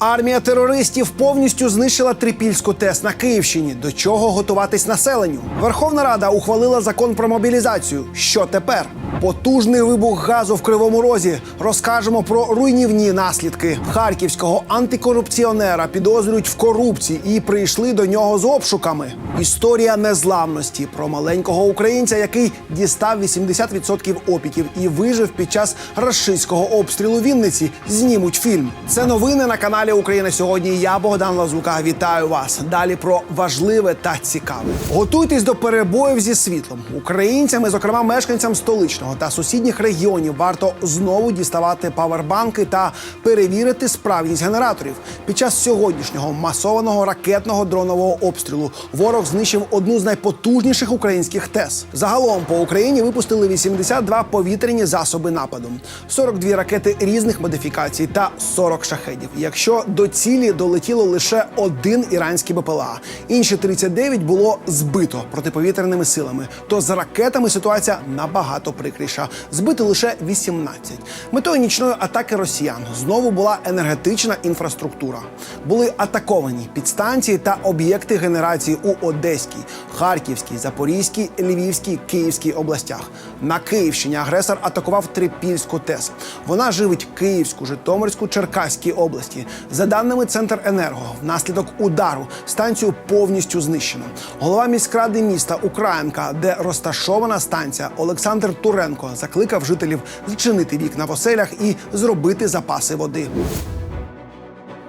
Армія терористів повністю знищила Трипільську ТЕС на Київщині. До чого готуватись населенню? Верховна Рада ухвалила закон про мобілізацію. Що тепер? Потужний вибух газу в кривому розі. Розкажемо про руйнівні наслідки. Харківського антикорупціонера підозрюють в корупції і прийшли до нього з обшуками. Історія незламності про маленького українця, який дістав 80% опіків і вижив під час рашистського обстрілу Вінниці. Знімуть фільм. Це новини на каналі Україна сьогодні. Я Богдан Лазука. Вітаю вас. Далі про важливе та цікаве. Готуйтесь до перебоїв зі світлом. Українцям, і, зокрема мешканцям столичного та сусідніх регіонів, варто знову діставати павербанки та перевірити справність генераторів. Під час сьогоднішнього масованого ракетного дронового обстрілу ворог знищив одну з найпотужніших українських ТЕС. Загалом по Україні випустили 82 повітряні засоби нападу, 42 ракети різних модифікацій та 40 шахедів. Якщо до цілі долетіло лише один іранський БПЛА, інші 39 було збито протиповітряними силами. То з ракетами ситуація набагато прикріша. Збито лише 18. Метою нічної атаки росіян знову була енергетична інфраструктура. Були атаковані підстанції та об'єкти генерації у Одеській, Харківській, Запорізькій, Львівській, Київській областях. На Київщині агресор атакував Трипільську ТЕС. Вона живить Київську, Житомирську, Черкаській області. За даними Центр Енерго, внаслідок удару станцію повністю знищено. Голова міськради міста Українка, де розташована станція, Олександр Туренко закликав жителів зчинити вікна в оселях і зробити запаси води.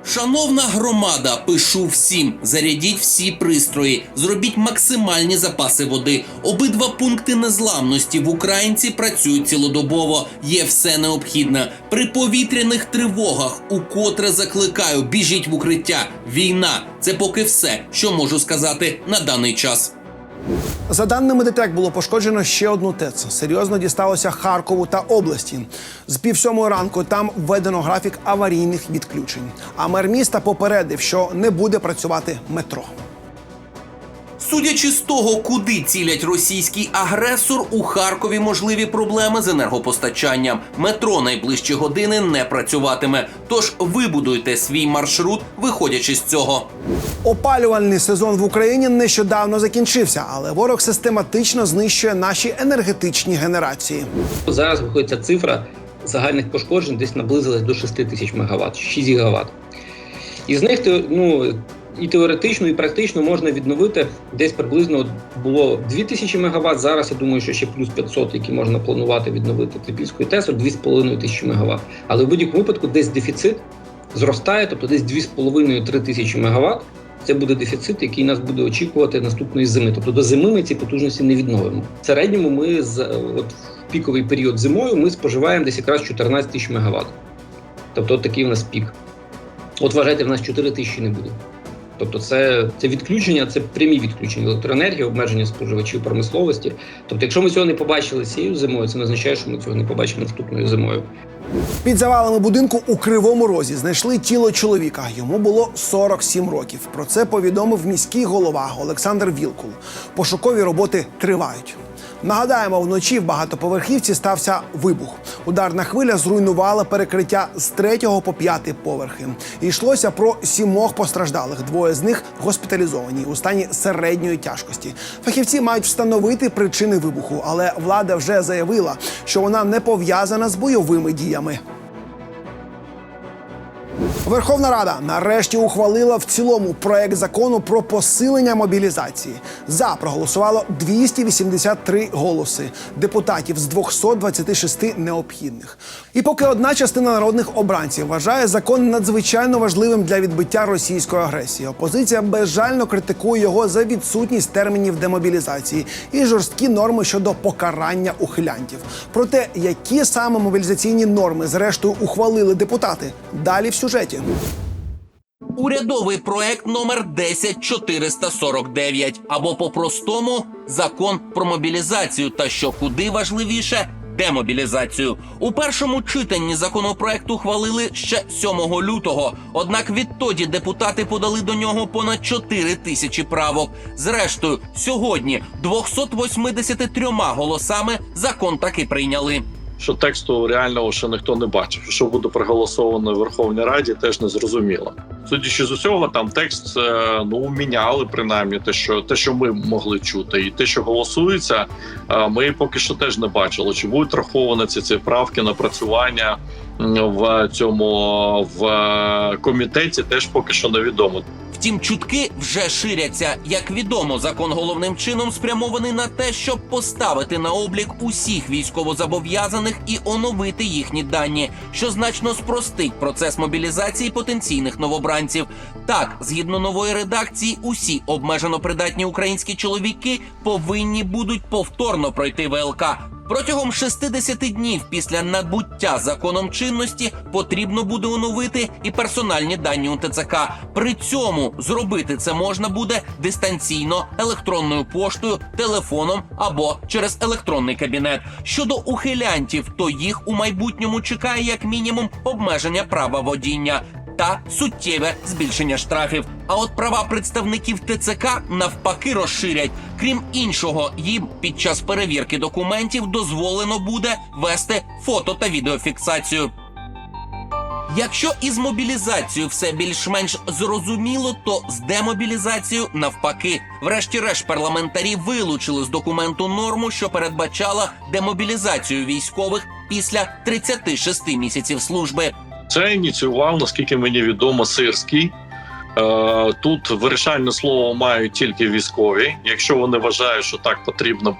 Шановна громада, пишу всім: зарядіть всі пристрої, зробіть максимальні запаси води. Обидва пункти незламності в Українці працюють цілодобово. Є все необхідне. При повітряних тривогах, укотре закликаю, біжіть в укриття. Війна це поки все, що можу сказати на даний час. За даними ДТЕК, було пошкоджено ще одну ТЕЦ. Серйозно дісталося Харкову та області. З пів сьомої ранку там введено графік аварійних відключень. А мер міста попередив, що не буде працювати метро. Судячи з того, куди цілять російський агресор, у Харкові можливі проблеми з енергопостачанням. Метро найближчі години не працюватиме. Тож вибудуйте свій маршрут, виходячи з цього. Опалювальний сезон в Україні нещодавно закінчився, але ворог систематично знищує наші енергетичні генерації. Зараз виходить ця цифра загальних пошкоджень десь наблизилась до 6 тисяч мегаватт, 6 гігаватт. Із них ну, і теоретично, і практично можна відновити десь приблизно було 2 тисячі мегаватт. Зараз я думаю, що ще плюс 500, які можна планувати відновити Трипільською ТЕСу, 2,5 тисячі мегаватт. Але в будь-якому випадку десь дефіцит зростає, тобто десь 2,5-3 тисячі мегаватт. Це буде дефіцит, який нас буде очікувати наступної зими. Тобто до зими ми ці потужності не відновимо. В середньому ми з е, от в піковий період зимою ми споживаємо десь якраз 14 тисяч мегаватт. Тобто от такий у нас пік. От вважайте, в нас 4 тисячі не буде. Тобто, це, це відключення, це прямі відключення електроенергії, обмеження споживачів промисловості. Тобто, якщо ми цього не побачили цією зимою, це не означає, що ми цього не побачимо наступною зимою. Під завалами будинку у Кривому Розі знайшли тіло чоловіка. Йому було 47 років. Про це повідомив міський голова Олександр Вілкул. Пошукові роботи тривають. Нагадаємо, вночі в багатоповерхівці стався вибух. Ударна хвиля зруйнувала перекриття з третього по п'ятий поверхи. Йшлося про сімох постраждалих. Двоє з них госпіталізовані у стані середньої тяжкості. Фахівці мають встановити причини вибуху, але влада вже заявила, що вона не пов'язана з бойовими діями. Верховна Рада нарешті ухвалила в цілому проект закону про посилення мобілізації. За проголосувало 283 голоси депутатів з 226 необхідних. І поки одна частина народних обранців вважає закон надзвичайно важливим для відбиття російської агресії, опозиція безжально критикує його за відсутність термінів демобілізації і жорсткі норми щодо покарання ухилянтів. Про те, які саме мобілізаційні норми зрештою ухвалили депутати, далі в сюжеті. Урядовий проект номер 10449 або по-простому закон про мобілізацію та що куди важливіше. Демобілізацію у першому читанні законопроект ухвалили ще 7 лютого. Однак відтоді депутати подали до нього понад 4 тисячі правок. Зрештою, сьогодні 283 голосами закон таки прийняли. Що тексту реального ще ніхто не бачив. Що буде проголосовано в Верховній Раді, теж не зрозуміло. Судячи з усього, там текст е, ну міняли принаймні те, що те, що ми могли чути, і те, що голосується, е, ми поки що теж не бачили. Чи будуть раховані ці, ці правки напрацювання в цьому в е, комітеті, теж поки що невідомо. Втім, чутки вже ширяться. Як відомо, закон головним чином спрямований на те, щоб поставити на облік усіх військовозобов'язаних і оновити їхні дані, що значно спростить процес мобілізації потенційних новобранців. Так, згідно нової редакції, усі обмежено придатні українські чоловіки повинні будуть повторно пройти ВЛК. Протягом 60 днів після набуття законом чинності потрібно буде оновити і персональні дані у ТЦК. При цьому зробити це можна буде дистанційно, електронною поштою, телефоном або через електронний кабінет. Щодо ухилянтів, то їх у майбутньому чекає як мінімум обмеження права водіння. Та суттєве збільшення штрафів. А от права представників ТЦК навпаки розширять. Крім іншого, їм під час перевірки документів дозволено буде вести фото та відеофіксацію. Якщо із мобілізацією все більш-менш зрозуміло, то з демобілізацією навпаки. Врешті-решт парламентарі вилучили з документу норму, що передбачала демобілізацію військових після 36 місяців служби. Це ініціював, наскільки мені відомо, Сирський. Е, Тут вирішальне слово мають тільки військові. Якщо вони вважають, що так потрібно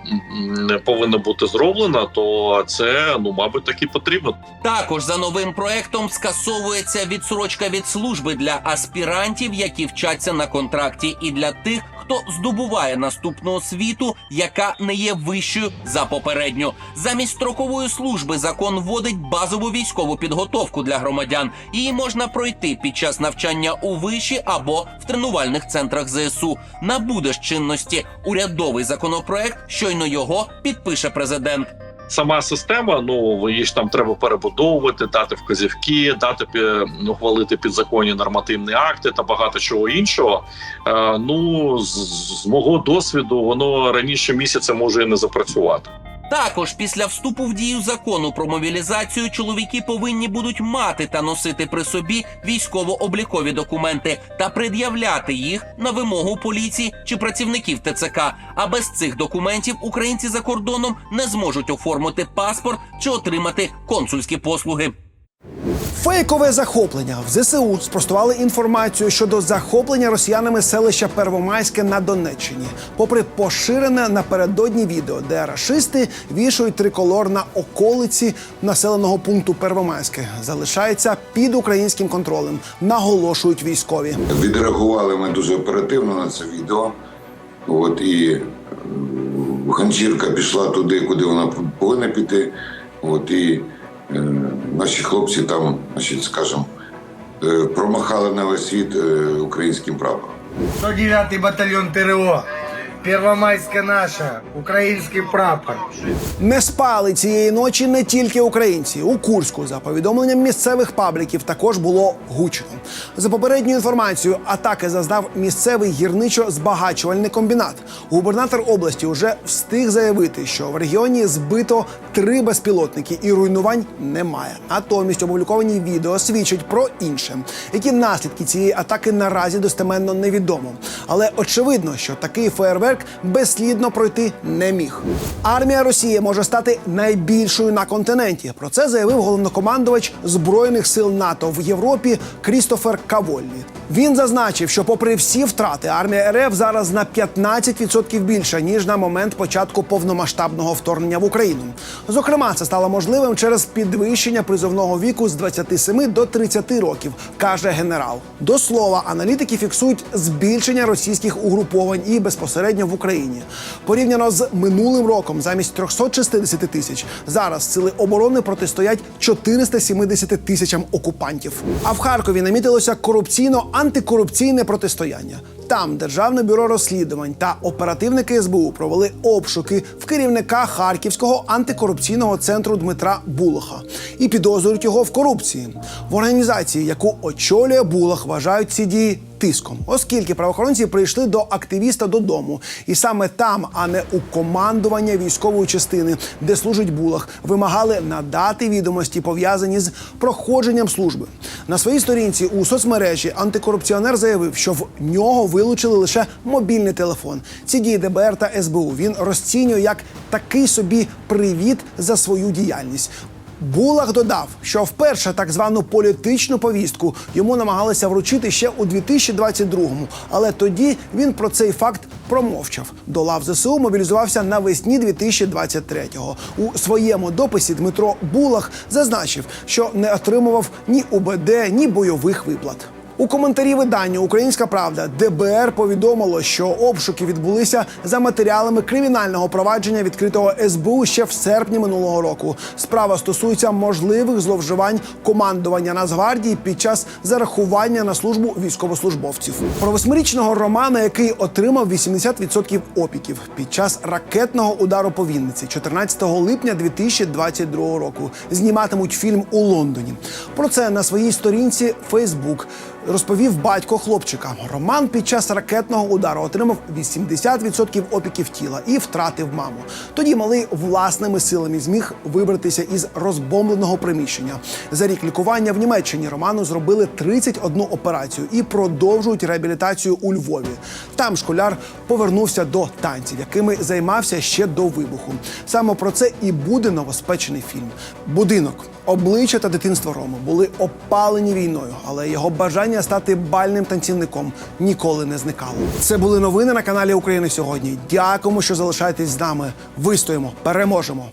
повинно бути зроблено, то це ну мабуть так потрібно. Також за новим проектом скасовується відсрочка від служби для аспірантів, які вчаться на контракті, і для тих, хто здобуває наступну освіту, яка не є вищою за попередню. Замість строкової служби закон вводить базову військову підготовку для громадян. Її можна пройти під час навчання у виші або в тренувальних центрах ЗСУ. Набуде чинності урядовий законопроект. Щойно його підпише президент. Сама система, ну її ж там треба перебудовувати, дати вказівки, дати пі- ну, ухвалити підзаконні нормативні акти та багато чого іншого. Е, Ну з, з мого досвіду, воно раніше місяця може і не запрацювати. Також після вступу в дію закону про мобілізацію чоловіки повинні будуть мати та носити при собі військово-облікові документи та пред'являти їх на вимогу поліції чи працівників ТЦК. А без цих документів українці за кордоном не зможуть оформити паспорт чи отримати консульські послуги. Фейкове захоплення в ЗСУ спростували інформацію щодо захоплення росіянами селища Первомайське на Донеччині, попри поширене напередодні відео, де рашисти вішають триколор на околиці населеного пункту Первомайське, залишається під українським контролем, наголошують військові. Відреагували ми дуже оперативно на це відео. От і е, ганчірка пішла туди, куди вона повинна піти. От і наші хлопці там, значить, скажімо, е, промахали на весь світ е, українським прапором. 109-й батальйон ТРО. Первомайська наша, український прапор. Не спали цієї ночі не тільки українці. У Курську, за повідомленням місцевих пабліків, також було гучно. За попередньою інформацією, атаки зазнав місцевий гірничо-збагачувальний комбінат. Губернатор області вже встиг заявити, що в регіоні збито три безпілотники і руйнувань немає. Натомість опубліковані відео свідчать про інше. Які наслідки цієї атаки наразі достеменно невідомо. Але очевидно, що такий фейерверк безслідно пройти не міг. Армія Росії може стати найбільшою на континенті. Про це заявив головнокомандувач збройних сил НАТО в Європі Крістофер Каволлі. Він зазначив, що, попри всі втрати, армія РФ зараз на 15% більша ніж на момент початку повномасштабного вторгнення в Україну. Зокрема, це стало можливим через підвищення призовного віку з 27 до 30 років, каже генерал. До слова, аналітики фіксують збільшення російських угруповань і безпосередньо в Україні. Порівняно з минулим роком, замість 360 тисяч зараз сили оборони протистоять 470 тисячам окупантів. А в Харкові намітилося корупційно-антикорупційне протистояння. Там Державне бюро розслідувань та оперативники СБУ провели обшуки в керівника Харківського антикорупційного центру Дмитра Булаха і підозрюють його в корупції. В організації, яку очолює Булах, вважають ці дії тиском, оскільки правоохоронці прийшли до активіста додому, і саме там, а не у командування військової частини, де служить Булах, вимагали надати відомості пов'язані з проходженням служби. На своїй сторінці у соцмережі антикорупціонер заявив, що в нього вилучили лише мобільний телефон. Ці дії ДБР та СБУ він розцінює як такий собі привіт за свою діяльність. Булах додав, що вперше так звану політичну повістку йому намагалися вручити ще у 2022-му, але тоді він про цей факт промовчав. До лав ЗСУ мобілізувався навесні 2023-го. У своєму дописі Дмитро Булах зазначив, що не отримував ні УБД, ні бойових виплат. У коментарі видання Українська Правда ДБР повідомило, що обшуки відбулися за матеріалами кримінального провадження, відкритого СБУ ще в серпні минулого року. Справа стосується можливих зловживань командування Нацгвардії під час зарахування на службу військовослужбовців. Про восьмирічного Романа, який отримав 80% опіків під час ракетного удару по Вінниці 14 липня 2022 року. Зніматимуть фільм у Лондоні. Про це на своїй сторінці Facebook розповів батько хлопчика. Роман під час ракетного удару отримав 80% опіків тіла і втратив маму. Тоді малий власними силами зміг вибратися із розбомбленого приміщення. За рік лікування в Німеччині Роману зробили 31 операцію і продовжують реабілітацію у Львові. Там школяр повернувся до танців, якими займався ще до вибуху. Саме про це і буде новоспечений фільм. Будинок. Обличчя та дитинство Роми були опалені війною, але його бажання стати бальним танцівником ніколи не зникало. Це були новини на каналі України сьогодні. Дякуємо, що залишаєтесь з нами. Вистоїмо, переможемо.